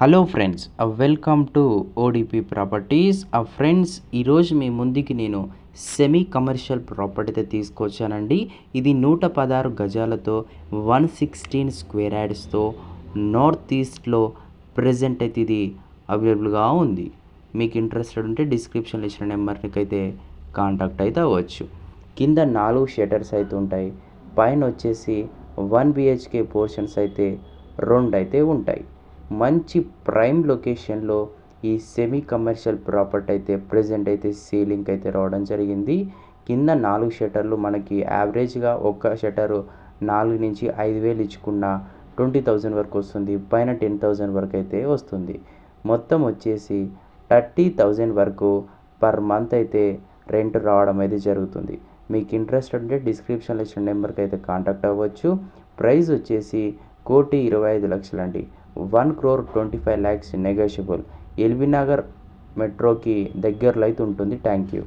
Hello friends welcome to ODP properties ఆ friends ఈరోజు మీ ముందుకి నేను సెమీ కమర్షియల్ ప్రాపర్టీతో తీసుకొచ్చానండి. ఇది నూట పదహారు గజాలతో వన్ సిక్స్టీన్ స్క్వేర్ యాడ్స్తో నార్త్ ఈస్ట్లో ప్రజెంట్ అయితే ఇది అవైలబుల్గా ఉంది. మీకు ఇంట్రెస్టెడ్ ఉంటే డిస్క్రిప్షన్లో ఇచ్చిన నెంబర్కి అయితే కాంటాక్ట్ అయితే అవ్వచ్చు. కింద నాలుగు షటర్స్ అయితే ఉంటాయి. పైన వచ్చేసి వన్ బిహెచ్కే పోర్షన్స్ అయితే రెండు అయితే ఉంటాయి. మంచి ప్రైమ్ లొకేషన్లో ఈ సెమీ కమర్షియల్ ప్రాపర్టీ అయితే ప్రజెంట్ అయితే సీలింగ్ అయితే రావడం జరిగింది. కింద నాలుగు షటర్లు మనకి యావరేజ్గా ఒక్క షటరు నాలుగు నుంచి ఐదు వేలు ఇచ్చుకున్న ట్వంటీ థౌజండ్ వరకు వస్తుంది. పైన టెన్ థౌజండ్ వరకు అయితే వస్తుంది. మొత్తం వచ్చేసి థర్టీ థౌజండ్ వరకు పర్ మంత్ అయితే రెంట్ రావడం అయితే జరుగుతుంది. మీకు ఇంట్రెస్ట్ ఉంటే డిస్క్రిప్షన్లో ఇచ్చిన నెంబర్కి అయితే కాంటాక్ట్ అవ్వచ్చు. ప్రైస్ వచ్చేసి కోటి ఇరవై ఐదు లక్షలండి. One crore twenty five lakhs negotiable LB Nagar మెట్రోకి దగ్గరలో అయితే ఉంటుంది. Thank you